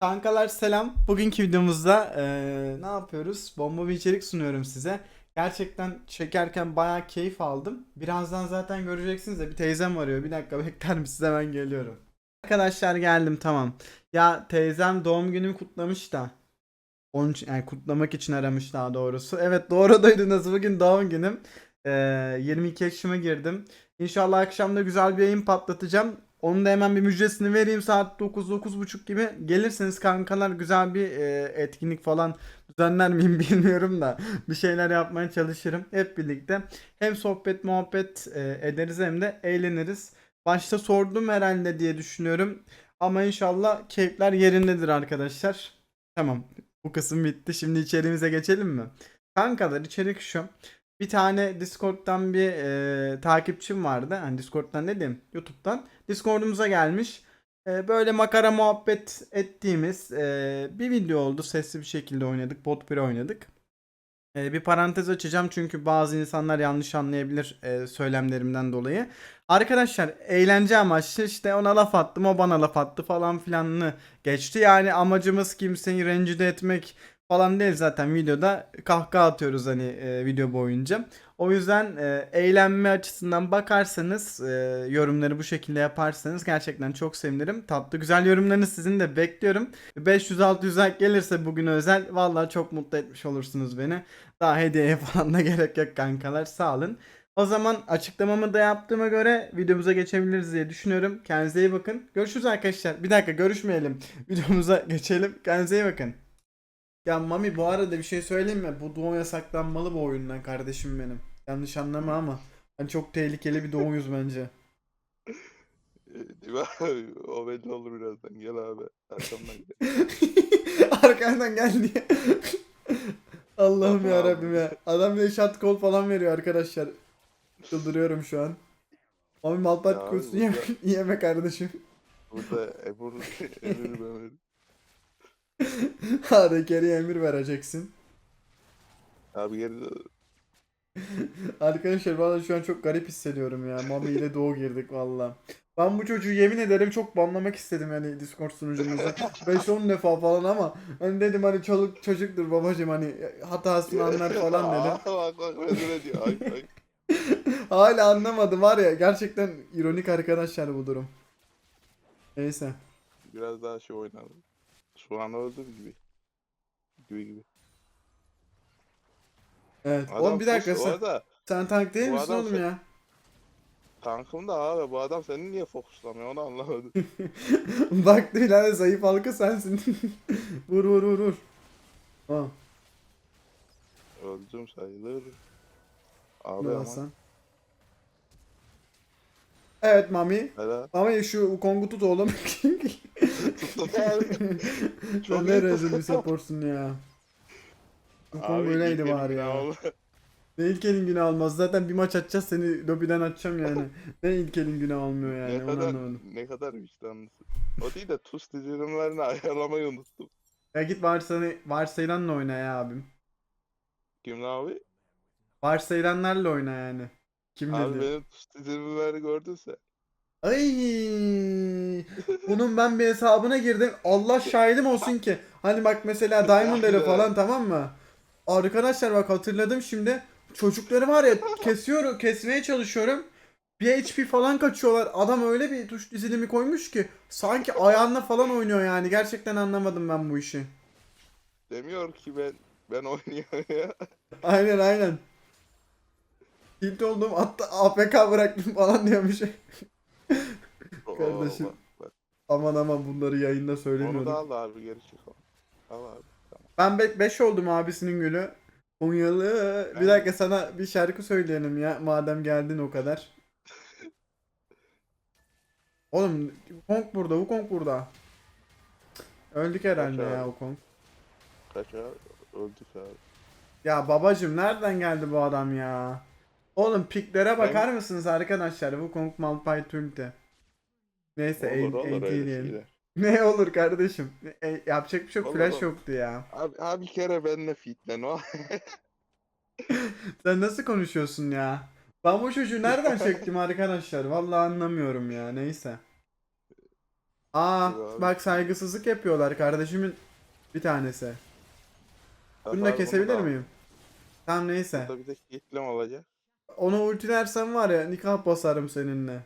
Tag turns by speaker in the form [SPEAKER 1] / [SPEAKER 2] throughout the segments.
[SPEAKER 1] Kankalar selam. Bugünkü videomuzda eee, ne yapıyoruz? Bomba bir içerik sunuyorum size. Gerçekten çekerken bayağı keyif aldım. Birazdan zaten göreceksiniz de bir teyzem arıyor. Bir dakika bekler misiniz? Hemen geliyorum. Arkadaşlar geldim tamam. Ya teyzem doğum günümü kutlamış da. Onun için, yani kutlamak için aramış daha doğrusu. Evet doğru duydunuz. Bugün doğum günüm. Eee 22 yaşıma girdim. İnşallah akşam da güzel bir yayın patlatacağım. Onun da hemen bir müjdesini vereyim saat 9-9.30 gibi. Gelirseniz kankalar güzel bir e, etkinlik falan düzenler miyim bilmiyorum da bir şeyler yapmaya çalışırım hep birlikte. Hem sohbet muhabbet e, ederiz hem de eğleniriz. Başta sordum herhalde diye düşünüyorum. Ama inşallah keyifler yerindedir arkadaşlar. Tamam bu kısım bitti. Şimdi içeriğimize geçelim mi? Kankalar içerik şu. Bir tane Discord'dan bir e, takipçim vardı. Hani Discord'dan ne diyeyim? YouTube'dan. Discord'umuza gelmiş. E, böyle makara muhabbet ettiğimiz e, bir video oldu. Sesli bir şekilde oynadık. Bot 1 oynadık. E, bir parantez açacağım çünkü bazı insanlar yanlış anlayabilir e, söylemlerimden dolayı. Arkadaşlar eğlence amaçlı işte ona laf attım o bana laf attı falan filanını geçti. Yani amacımız kimseyi rencide etmek falan değil zaten videoda kahkaha atıyoruz hani e, video boyunca. O yüzden e, eğlenme açısından bakarsanız e, yorumları bu şekilde yaparsanız gerçekten çok sevinirim. Tatlı güzel yorumlarınızı sizin de bekliyorum. 500-600 like gelirse bugün özel vallahi çok mutlu etmiş olursunuz beni. Daha hediyeye falan da gerek yok kankalar sağ olun. O zaman açıklamamı da yaptığıma göre videomuza geçebiliriz diye düşünüyorum. Kendinize iyi bakın. Görüşürüz arkadaşlar. Bir dakika görüşmeyelim. Videomuza geçelim. Kendinize iyi bakın. Ya Mami bu arada bir şey söyleyeyim mi? Bu doğum yasaklanmalı bu oyundan kardeşim benim. Yanlış anlama ama. Hani çok tehlikeli bir doğuyuz bence.
[SPEAKER 2] Değil mi abi? O belli olur birazdan. Gel abi. Arkamdan gel.
[SPEAKER 1] Arkandan gel diye. Allah'ım ya
[SPEAKER 2] abi.
[SPEAKER 1] Rabbim ya. Adam bir shot call falan veriyor arkadaşlar. Çıldırıyorum şu an. Mami malpat
[SPEAKER 2] Ya abi
[SPEAKER 1] yeme,
[SPEAKER 2] burada-
[SPEAKER 1] yeme kardeşim.
[SPEAKER 2] Burada Ebru Emir Mehmet.
[SPEAKER 1] Hadi geri emir vereceksin.
[SPEAKER 2] Abi geri
[SPEAKER 1] Arkadaşlar valla şu an çok garip hissediyorum ya. Mami ile doğu girdik valla. Ben bu çocuğu yemin ederim çok banlamak istedim yani Discord sunucumuza. 5-10 defa falan ama hani dedim hani çoluk çocuktur babacım hani hatasını anlar falan dedim.
[SPEAKER 2] Bak bak rezil ediyor. Ay ay.
[SPEAKER 1] Hala anlamadım var ya gerçekten ironik arkadaşlar bu durum. Neyse.
[SPEAKER 2] Biraz daha şey oynalım. Şu an öldüm gibi. Gibi gibi.
[SPEAKER 1] Evet.
[SPEAKER 2] Adam
[SPEAKER 1] Oğlum bir dakika sen,
[SPEAKER 2] arada
[SPEAKER 1] sen tank değil
[SPEAKER 2] bu
[SPEAKER 1] misin
[SPEAKER 2] adam
[SPEAKER 1] oğlum
[SPEAKER 2] sen-
[SPEAKER 1] ya?
[SPEAKER 2] tankım da abi bu adam seni niye fokuslamıyor onu anlamadım.
[SPEAKER 1] Bak Bilal zayıf halka sensin. vur vur vur vur. Ha,
[SPEAKER 2] Öldüm sayılır. Abi ama.
[SPEAKER 1] Hasan? Evet Mami.
[SPEAKER 2] Helal.
[SPEAKER 1] Mami şu Kong'u tut oğlum.
[SPEAKER 2] Çok
[SPEAKER 1] ne rezil bir saporsun ya.
[SPEAKER 2] Abi
[SPEAKER 1] öyleydi
[SPEAKER 2] elimden
[SPEAKER 1] ya. Ne ilkelin günü almaz. Zaten bir maç atacağız seni lobiden atacağım yani. ne ilkelin günü almıyor yani
[SPEAKER 2] ne kadar
[SPEAKER 1] anlamadım.
[SPEAKER 2] ne kadar vicdanlısın. O değil de tuz dizilimlerini ayarlamayı unuttum.
[SPEAKER 1] Ya git varsayı, varsayılanla oyna ya abim.
[SPEAKER 2] Kim ne abi?
[SPEAKER 1] Varsayılanlarla oyna yani. Kim
[SPEAKER 2] Abi
[SPEAKER 1] dedi?
[SPEAKER 2] benim tuz dizilimleri gördünse.
[SPEAKER 1] Ay, bunun ben bir hesabına girdim. Allah şahidim olsun ki. Hani bak mesela Diamond Elo falan tamam mı? Arkadaşlar bak hatırladım şimdi. Çocukları var ya kesiyorum, kesmeye çalışıyorum. Bir HP falan kaçıyorlar. Adam öyle bir tuş dizilimi koymuş ki sanki ayağınla falan oynuyor yani. Gerçekten anlamadım ben bu işi.
[SPEAKER 2] Demiyor ki ben ben oynuyorum ya.
[SPEAKER 1] Aynen aynen. Tilt oldum hatta AFK bıraktım falan diyormuş.
[SPEAKER 2] Oo,
[SPEAKER 1] Kardeşim, aman aman bunları yayında
[SPEAKER 2] Onu
[SPEAKER 1] söylemiyordum.
[SPEAKER 2] da al abi geri çıkalım. Al abi.
[SPEAKER 1] Ben 5 oldum abisinin gülü. Konyalı. Bir
[SPEAKER 2] Ben-
[SPEAKER 1] dakika sana bir şarkı söyleyelim ya madem geldin o kadar. Oğlum Kong burada, Wukong burada. Öldük herhalde
[SPEAKER 2] Kaç
[SPEAKER 1] ya? Wukong.
[SPEAKER 2] Kaç abi? Öldük abi.
[SPEAKER 1] Ya babacım nereden geldi bu adam ya? Oğlum piklere bakar mısınız arkadaşlar? Wukong Malphite ulti. Neyse
[SPEAKER 2] Olur olur
[SPEAKER 1] diyelim. Ne olur kardeşim? E, yapacak bir şey yok.
[SPEAKER 2] Olur,
[SPEAKER 1] Flash
[SPEAKER 2] olur.
[SPEAKER 1] yoktu ya.
[SPEAKER 2] Abi, abi bir kere benimle fitlen o.
[SPEAKER 1] Sen nasıl konuşuyorsun ya? Ben bu çocuğu nereden çektim arkadaşlar? Vallahi anlamıyorum ya. Neyse. Aa
[SPEAKER 2] abi.
[SPEAKER 1] bak saygısızlık yapıyorlar kardeşimin bir tanesi. Bunu da kesebilir miyim? Tamam neyse.
[SPEAKER 2] Burada bir de kitlem olacak.
[SPEAKER 1] Onu ultilersem var ya nikah basarım seninle.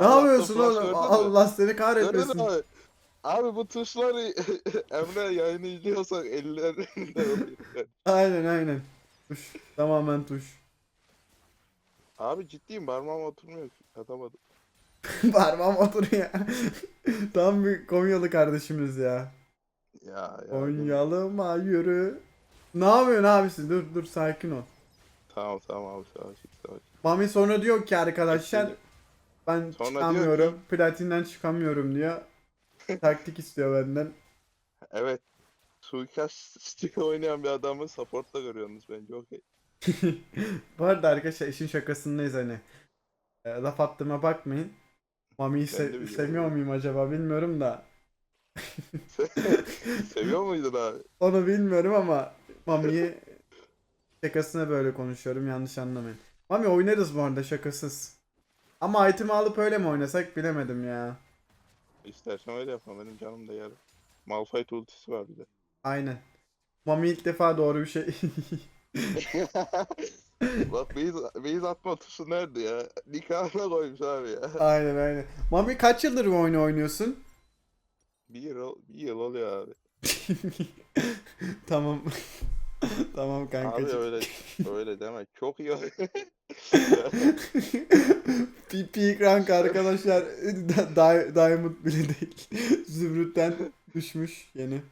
[SPEAKER 1] Ne yapıyorsun oğlum? Allah seni kahretmesin.
[SPEAKER 2] abi? Abi bu tuşları Emre yayını izliyorsak ellerinde.
[SPEAKER 1] Aynen aynen. Tuş. Tamamen tuş.
[SPEAKER 2] Abi ciddiyim parmağım oturmuyor. Atamadım.
[SPEAKER 1] Parmağım oturuyor. Tam bir Konyalı kardeşimiz ya.
[SPEAKER 2] Ya ya.
[SPEAKER 1] Konyalıma yürü. Ne yapıyorsun abisi? Dur dur sakin ol.
[SPEAKER 2] Tamam tamam abi savaş savaş.
[SPEAKER 1] Mami sonra diyor ki arkadaşlar ben
[SPEAKER 2] Sonra diyor
[SPEAKER 1] çıkamıyorum. Platinden çıkamıyorum diyor. Taktik istiyor benden.
[SPEAKER 2] Evet. Suikast stili oynayan bir adamı support'ta görüyorsunuz bence okey.
[SPEAKER 1] Bu arada arkadaşlar işin şakasındayız hani. E, laf attığıma bakmayın. Mami'yi
[SPEAKER 2] Ben de
[SPEAKER 1] se-
[SPEAKER 2] biliyorum.
[SPEAKER 1] seviyor muyum acaba bilmiyorum da.
[SPEAKER 2] Seviyor muydun abi?
[SPEAKER 1] Onu bilmiyorum ama Mami'yi şakasına böyle konuşuyorum yanlış anlamayın. Mami oynarız bu arada şakasız. Ama item alıp öyle mi oynasak bilemedim ya.
[SPEAKER 2] İstersen öyle yapma benim canım da yarı. Malphite ultisi var bir de.
[SPEAKER 1] Aynen. Mami ilk defa doğru bir şey.
[SPEAKER 2] Bak beyz, beyz atma tuşu nerede ya? Nikahına koymuş abi ya.
[SPEAKER 1] aynen aynen. Mami kaç yıldır bu oyunu oynuyorsun?
[SPEAKER 2] Bir yıl, bir yıl oluyor abi.
[SPEAKER 1] tamam. tamam
[SPEAKER 2] Abi
[SPEAKER 1] kankacığım.
[SPEAKER 2] öyle öyle deme. Çok iyi oluyor.
[SPEAKER 1] P- Peak rank arkadaşlar Di- Diamond bile değil. Zümrüt'ten düşmüş yeni.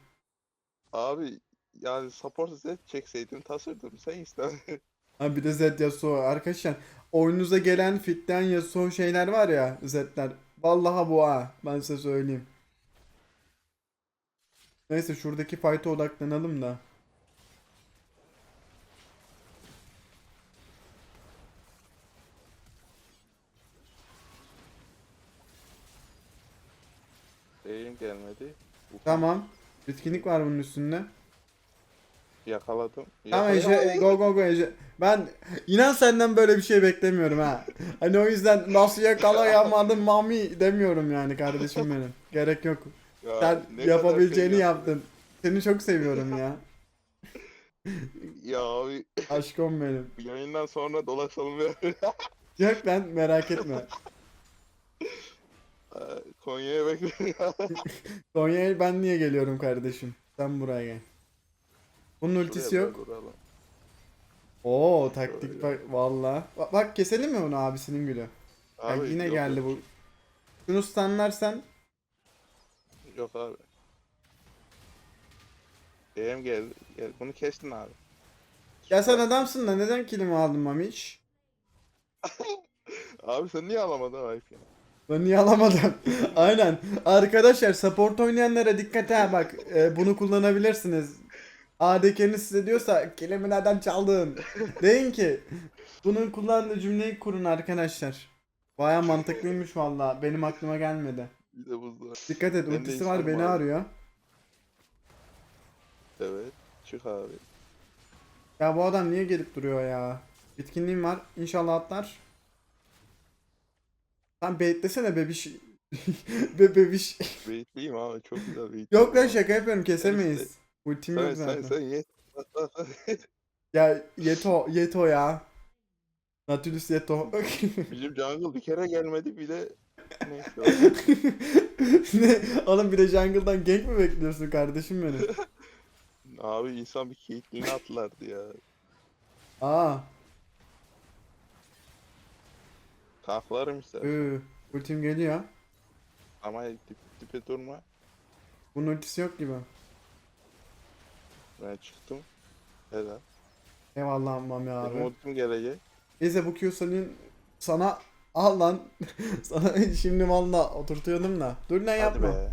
[SPEAKER 2] abi yani support set çekseydin tasırdım sen istemedin.
[SPEAKER 1] Ha bir de Zed Yasuo arkadaşlar. Oyunuza gelen fitten Yasuo şeyler var ya Zed'ler. Vallahi bu ha. Ben size söyleyeyim. Neyse şuradaki fight'a odaklanalım da.
[SPEAKER 2] Gelmedi. Bu-
[SPEAKER 1] Tamam. Bitkinlik var bunun üstünde.
[SPEAKER 2] Yakaladım.
[SPEAKER 1] Tamam
[SPEAKER 2] Yakaladım.
[SPEAKER 1] Ece, go go go Ece. Ben inan senden böyle bir şey beklemiyorum ha. Hani o yüzden nasıl yakalayamadım mami demiyorum yani kardeşim benim. Gerek yok.
[SPEAKER 2] Ya
[SPEAKER 1] Sen
[SPEAKER 2] ne kadar
[SPEAKER 1] yapabileceğini
[SPEAKER 2] şey
[SPEAKER 1] yaptın. Seni çok seviyorum ya.
[SPEAKER 2] Ya abi
[SPEAKER 1] Aşkım benim.
[SPEAKER 2] yayından sonra dolaşalım ya.
[SPEAKER 1] Yok lan merak etme.
[SPEAKER 2] Konya'ya bekliyorum.
[SPEAKER 1] Konya'ya ben niye geliyorum kardeşim? Sen buraya gel. Bunun ultisi
[SPEAKER 2] Şuraya
[SPEAKER 1] yok.
[SPEAKER 2] duralım.
[SPEAKER 1] Oo taktik bak valla. Bak, bak keselim mi bunu abisinin gülü? Bak yine
[SPEAKER 2] yok,
[SPEAKER 1] geldi
[SPEAKER 2] yok.
[SPEAKER 1] bu. Şunu stunlarsan
[SPEAKER 2] Yok abi. Benim geldi. Gel. Bunu kestin abi.
[SPEAKER 1] ya sen adamsın da neden kilimi aldın Mamiç?
[SPEAKER 2] Abi sen niye alamadın ayıp ya?
[SPEAKER 1] Ben niye alamadım? Aynen. Arkadaşlar support oynayanlara dikkat ha bak e, bunu kullanabilirsiniz. ADK'niz size diyorsa kilimi nereden çaldın? Deyin ki bunun kullandığı cümleyi kurun arkadaşlar. Baya mantıklıymış valla. Benim aklıma gelmedi.
[SPEAKER 2] Bir de buzlu.
[SPEAKER 1] Dikkat et
[SPEAKER 2] Ben
[SPEAKER 1] ultisi var beni
[SPEAKER 2] abi.
[SPEAKER 1] arıyor.
[SPEAKER 2] Evet. Çık abi.
[SPEAKER 1] Ya bu adam niye gelip duruyor ya? Bitkinliğim var. İnşallah atlar. Sen beklesene bebiş. Be bebiş.
[SPEAKER 2] Beyitliyim abi. Çok güzel beyit.
[SPEAKER 1] Yok lan şaka yapıyorum kesemeyiz. Ultim
[SPEAKER 2] Sen,
[SPEAKER 1] yok
[SPEAKER 2] sen,
[SPEAKER 1] zaten.
[SPEAKER 2] sen ye.
[SPEAKER 1] Ya Yeto, Yeto ya. Nautilus Yeto.
[SPEAKER 2] Bizim jungle bir kere gelmedi bir de neyse.
[SPEAKER 1] ne? Oğlum bir de jungle'dan gank mi bekliyorsun kardeşim benim?
[SPEAKER 2] abi insan bir keyifliğini atlardı ya.
[SPEAKER 1] Aa,
[SPEAKER 2] Kalklarım işte.
[SPEAKER 1] ıı, ultim geliyor.
[SPEAKER 2] Ama dip, dipe durma.
[SPEAKER 1] Bunun ultisi yok gibi.
[SPEAKER 2] Ben çıktım. Helal.
[SPEAKER 1] Eyvallah Mami
[SPEAKER 2] Benim
[SPEAKER 1] abi.
[SPEAKER 2] ultim gelecek.
[SPEAKER 1] Neyse bu Q senin sana al lan. sana şimdi valla oturtuyordum da. Dur lan
[SPEAKER 2] Hadi
[SPEAKER 1] yapma.
[SPEAKER 2] be.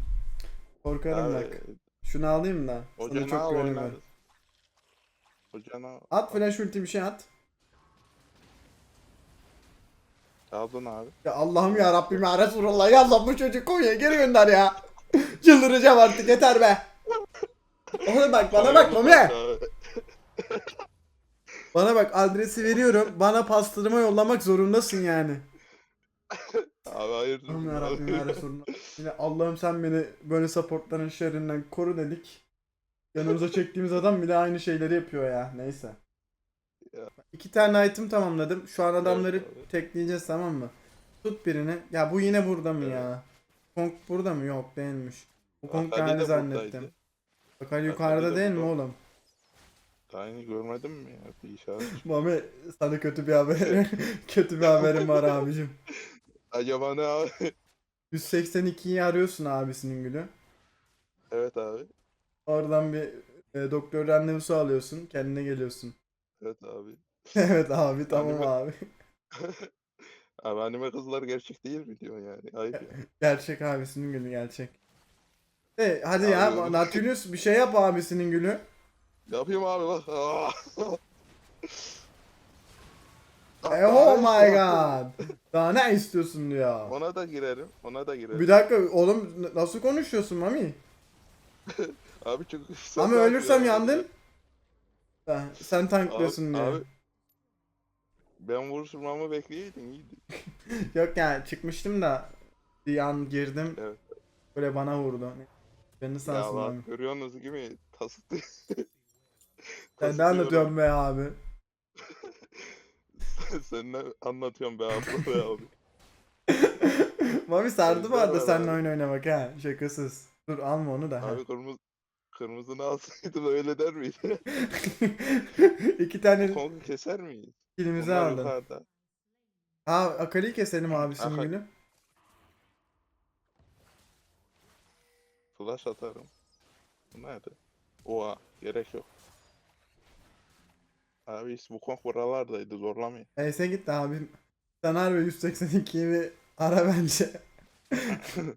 [SPEAKER 1] Korkarım bak. Şunu alayım da. Sana çok
[SPEAKER 2] oynarız. Ocağına
[SPEAKER 1] At flash ulti bir şey at.
[SPEAKER 2] Aldın abi.
[SPEAKER 1] Ya Allah'ım ya Rabbim ya Resulallah ya Allah bu çocuk Konya'ya geri gönder ya. Çıldıracağım artık yeter be. Oğlum bak bana bak Mami. Bana bak adresi veriyorum. Bana pastırma yollamak zorundasın yani.
[SPEAKER 2] Abi hayırdır?
[SPEAKER 1] Allah'ım yarabbim ya Resulullah. Yine Allah'ım sen beni böyle supportların şerrinden koru dedik. Yanımıza çektiğimiz adam bile aynı şeyleri yapıyor ya. Neyse.
[SPEAKER 2] Ya.
[SPEAKER 1] İki tane item tamamladım. Şu an adamları
[SPEAKER 2] abi.
[SPEAKER 1] tekleyeceğiz tamam mı? Tut birini. Ya bu yine burada mı
[SPEAKER 2] Evet.
[SPEAKER 1] ya? Kong burada mı? Yok değilmiş. Bu Kong
[SPEAKER 2] buradaydı.
[SPEAKER 1] zannettim. Bakal yukarıda
[SPEAKER 2] de
[SPEAKER 1] değil mi oğlum?
[SPEAKER 2] Aynı görmedin mi ya? Bir işaret.
[SPEAKER 1] Mami sana kötü bir haber kötü bir haberim var abicim.
[SPEAKER 2] Acaba ne abi?
[SPEAKER 1] 182'yi arıyorsun abisinin gülü.
[SPEAKER 2] evet abi.
[SPEAKER 1] Oradan bir e, doktor randevusu alıyorsun. Kendine geliyorsun.
[SPEAKER 2] Evet abi.
[SPEAKER 1] evet abi tamam
[SPEAKER 2] Anime-
[SPEAKER 1] abi.
[SPEAKER 2] Abi anime kızlar gerçek değil mi diyor yani? Ayıp ya.
[SPEAKER 1] Gerçek abisinin gülü gerçek. E, hadi
[SPEAKER 2] Abi
[SPEAKER 1] ya
[SPEAKER 2] oğlum.
[SPEAKER 1] Nautilus bir şey yap abisinin gülü.
[SPEAKER 2] Yapayım abi bak.
[SPEAKER 1] E, oh my god. Daha ne istiyorsun diyor.
[SPEAKER 2] Ona da girerim. Ona da girerim.
[SPEAKER 1] Bir dakika oğlum n- nasıl konuşuyorsun Mami?
[SPEAKER 2] Abi sen
[SPEAKER 1] Ama ölürsem yandın. Ha, sen tanklıyorsun
[SPEAKER 2] Abi,
[SPEAKER 1] diye.
[SPEAKER 2] abi, ben vuruşmamı bekleyeydin iyiydi.
[SPEAKER 1] Yok yani çıkmıştım da bir an girdim.
[SPEAKER 2] Evet.
[SPEAKER 1] Böyle bana vurdu. Beni sağ
[SPEAKER 2] Ya bak görüyorsunuz gibi tasıttı.
[SPEAKER 1] Sen ne anlatıyorsun be abi?
[SPEAKER 2] Sen ne anlatıyorsun be abla be abi.
[SPEAKER 1] Mami sardı bu arada seninle
[SPEAKER 2] abi.
[SPEAKER 1] oyun oynamak ha. Şakasız. Dur alma onu da.
[SPEAKER 2] Abi kırmızı kırmızını alsaydım öyle der miydi?
[SPEAKER 1] İki tane
[SPEAKER 2] Kongu keser miyiz?
[SPEAKER 1] kilimizi
[SPEAKER 2] Bunlar
[SPEAKER 1] aldı.
[SPEAKER 2] yukarıda.
[SPEAKER 1] Ha Akali'yi keselim abisinin
[SPEAKER 2] Akali.
[SPEAKER 1] gülü.
[SPEAKER 2] Flash atarım. Bu nerede? Oha gerek yok. Abi bu Kong buralardaydı zorlamayın.
[SPEAKER 1] Neyse git abim. Sen harbi 182'yi bir ara bence.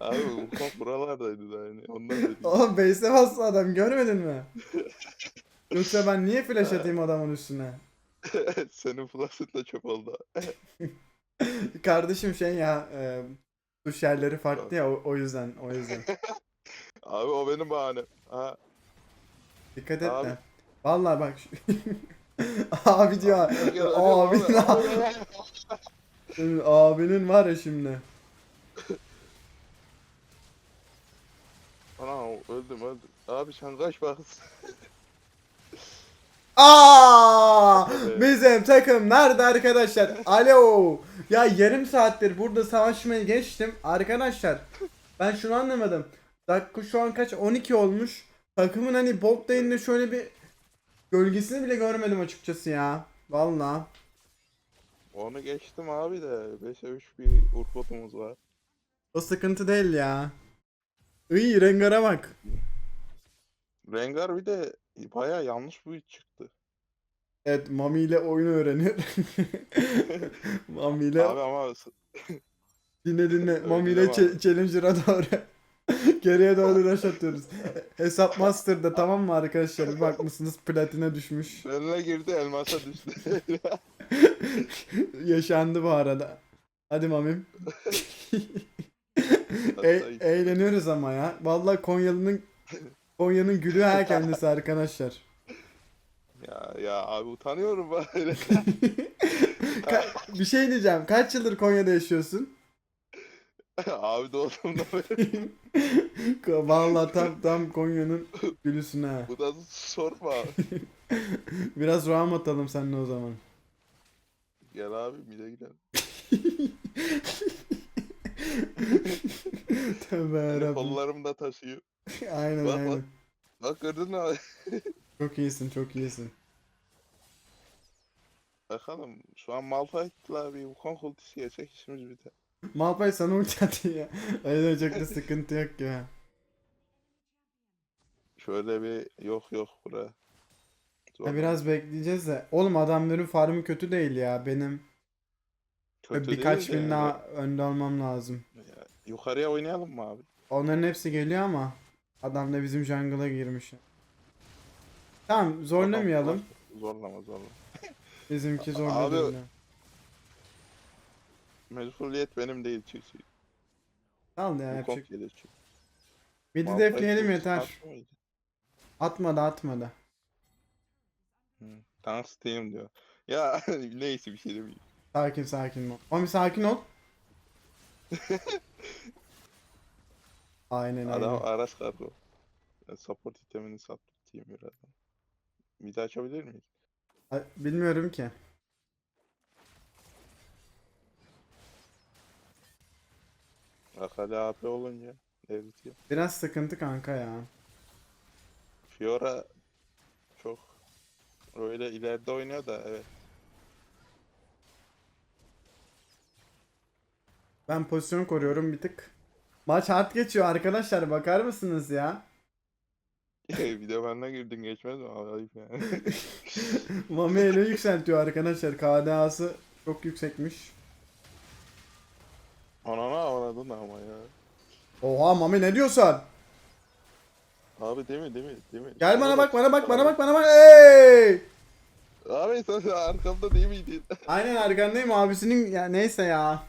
[SPEAKER 2] Abi Kong buralardaydı da yani ondan dedim.
[SPEAKER 1] Oğlum base'e bastı adam görmedin mi? Yoksa ben niye flash atayım adamın üstüne?
[SPEAKER 2] Senin flash'ın da çöp oldu.
[SPEAKER 1] Kardeşim şey ya e, duş yerleri farklı ya o, o yüzden o yüzden.
[SPEAKER 2] Abi o benim bahanem. Ha,
[SPEAKER 1] Dikkat et
[SPEAKER 2] Abi.
[SPEAKER 1] de. Vallahi bak şu- abi diyor. abi,
[SPEAKER 2] abi.
[SPEAKER 1] abinin var ya şimdi.
[SPEAKER 2] Ana öldüm öldüm. Abi sen kaç bak.
[SPEAKER 1] Aa!
[SPEAKER 2] Evet.
[SPEAKER 1] Bizim takım nerede arkadaşlar? Alo! Ya yarım saattir burada savaşmayı geçtim. Arkadaşlar ben şunu anlamadım. Dakika şu an kaç? 12 olmuş. Takımın hani bot lane'de şöyle bir gölgesini bile görmedim açıkçası ya. Vallahi.
[SPEAKER 2] Onu geçtim abi de 5'e 3 bir urkotumuz var.
[SPEAKER 1] O sıkıntı değil ya. İyi Rengar'a bak.
[SPEAKER 2] Rengar bir de baya yanlış bir çıktı.
[SPEAKER 1] Evet Mami ile oyun öğrenir. Mami ile
[SPEAKER 2] Abi ama
[SPEAKER 1] dinle dinle. Mami ile
[SPEAKER 2] abi.
[SPEAKER 1] Challenger'a doğru. Geriye doğru rush atıyoruz. Hesap Master'da tamam mı arkadaşlar? Bir bakmışsınız platine düşmüş.
[SPEAKER 2] önüne girdi elmasa düştü.
[SPEAKER 1] Yaşandı bu arada. Hadi Mamim. E- eğleniyoruz ama ya. Vallahi Konyalı'nın Konya'nın gülü ha kendisi arkadaşlar.
[SPEAKER 2] ya ya abi utanıyorum böyle.
[SPEAKER 1] Ka- bir şey diyeceğim. Kaç yıldır Konya'da yaşıyorsun?
[SPEAKER 2] abi doğduğumda beri.
[SPEAKER 1] Vallahi tam tam Konya'nın gülüsün ha.
[SPEAKER 2] Bu da sorma.
[SPEAKER 1] Biraz roam atalım seninle o zaman.
[SPEAKER 2] Gel abi bir de gidelim.
[SPEAKER 1] Tövbe
[SPEAKER 2] Hani
[SPEAKER 1] yarabbim.
[SPEAKER 2] kollarım da taşıyor.
[SPEAKER 1] Aynen
[SPEAKER 2] Bak, bak.
[SPEAKER 1] aynen.
[SPEAKER 2] Bak gördün mü?
[SPEAKER 1] Çok iyisin çok iyisin.
[SPEAKER 2] Bakalım şu an Malphite'la bir Wukong ultisi yesek işimiz biter.
[SPEAKER 1] Malpay sana ulti atıyor ya. Öyle çok da sıkıntı yok ya.
[SPEAKER 2] Şöyle bir yok yok bura.
[SPEAKER 1] Ya biraz bekleyeceğiz de. Oğlum adamların farmı kötü değil ya. Benim
[SPEAKER 2] Kötü
[SPEAKER 1] birkaç
[SPEAKER 2] değil de
[SPEAKER 1] bin daha önde olmam lazım.
[SPEAKER 2] ya, yukarıya oynayalım mı abi?
[SPEAKER 1] Onların hepsi geliyor ama adam da bizim jungle'a girmiş. Tamam zorlamayalım.
[SPEAKER 2] Zorlama zorlama.
[SPEAKER 1] Bizimki
[SPEAKER 2] Abi-
[SPEAKER 1] zorladı. yine.
[SPEAKER 2] Mecburiyet benim değil çünkü.
[SPEAKER 1] Al ya
[SPEAKER 2] Wukong
[SPEAKER 1] yapacak.
[SPEAKER 2] gelir çünkü.
[SPEAKER 1] Midi
[SPEAKER 2] Malphite
[SPEAKER 1] defleyelim yeter.
[SPEAKER 2] atmış mıydı?
[SPEAKER 1] Atmadı atmadı.
[SPEAKER 2] Hı. Tank Steam diyor. Ya neyse bir şey demeyeyim.
[SPEAKER 1] Sakin sakin ol. Mami sakin ol. aynen aynen.
[SPEAKER 2] Adam araç kargo. Ben support itemini satayım birazdan. Midi açabilir miyiz?
[SPEAKER 1] Ay, Bilmiyorum ki.
[SPEAKER 2] Akali AP olunca eritiyor.
[SPEAKER 1] Biraz sıkıntı kanka ya.
[SPEAKER 2] Fiora çok öyle ileride oynuyor da evet.
[SPEAKER 1] Ben pozisyon koruyorum bir tık. Maç hard geçiyor arkadaşlar bakar mısınız ya?
[SPEAKER 2] bir de benden girdin geçmez mi? Ayıp yani.
[SPEAKER 1] Mami ele yükseltiyor arkadaşlar. KDA'sı çok yüksekmiş.
[SPEAKER 2] Anana avradın ama ya.
[SPEAKER 1] Oha Mami ne diyorsun?
[SPEAKER 2] Abi değil mi değil mi değil mi?
[SPEAKER 1] Gel bana bak bana bak bana bak bana bak. Hey!
[SPEAKER 2] Abi sen arkamda değil miydin?
[SPEAKER 1] Aynen arkandayım abisinin ya neyse ya.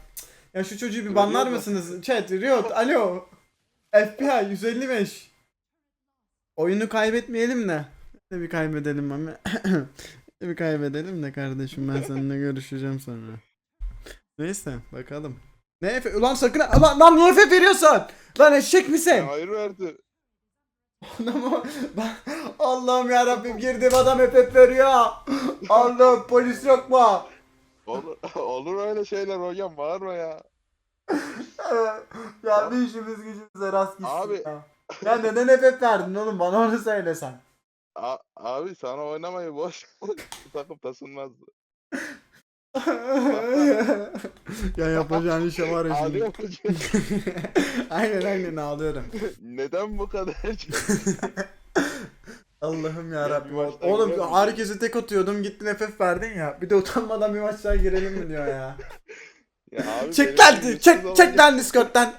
[SPEAKER 1] Ya şu çocuğu bir banlar mısınız? Chat Riot alo. FBI 155. Oyunu kaybetmeyelim de. Ne bir kaybedelim. Ne bir kaybedelim de kardeşim ben seninle görüşeceğim sonra. Neyse bakalım. Ne Efe? Ulan sakın lan, lan niye Efe veriyorsun? Lan eşek misin?
[SPEAKER 2] Hayır verdi.
[SPEAKER 1] Adamı Allah'ım ya Rabbim girdim adam hep veriyor. Allah'ım polis yok mu?
[SPEAKER 2] Olur, olur öyle şeyler hocam bağırma ya.
[SPEAKER 1] ya bir işimiz gücümüze rast gitsin
[SPEAKER 2] Abi.
[SPEAKER 1] ya. Ya neden hep verdin oğlum bana onu söylesen.
[SPEAKER 2] A- abi sana oynamayı boş. Takım taşınmazdı.
[SPEAKER 1] ya yapacağın işe var ya şimdi.
[SPEAKER 2] Ağlıyor hocam.
[SPEAKER 1] aynen aynen ağlıyorum.
[SPEAKER 2] Neden bu kadar?
[SPEAKER 1] Allah'ım ya
[SPEAKER 2] Ya maç daha
[SPEAKER 1] Oğlum herkese tek atıyordum gittin FF verdin ya. Bir de utanmadan bir maç daha girelim mi diyor ya.
[SPEAKER 2] ya abi
[SPEAKER 1] Çek lan çek
[SPEAKER 2] olunca-
[SPEAKER 1] çek lan Discord'dan.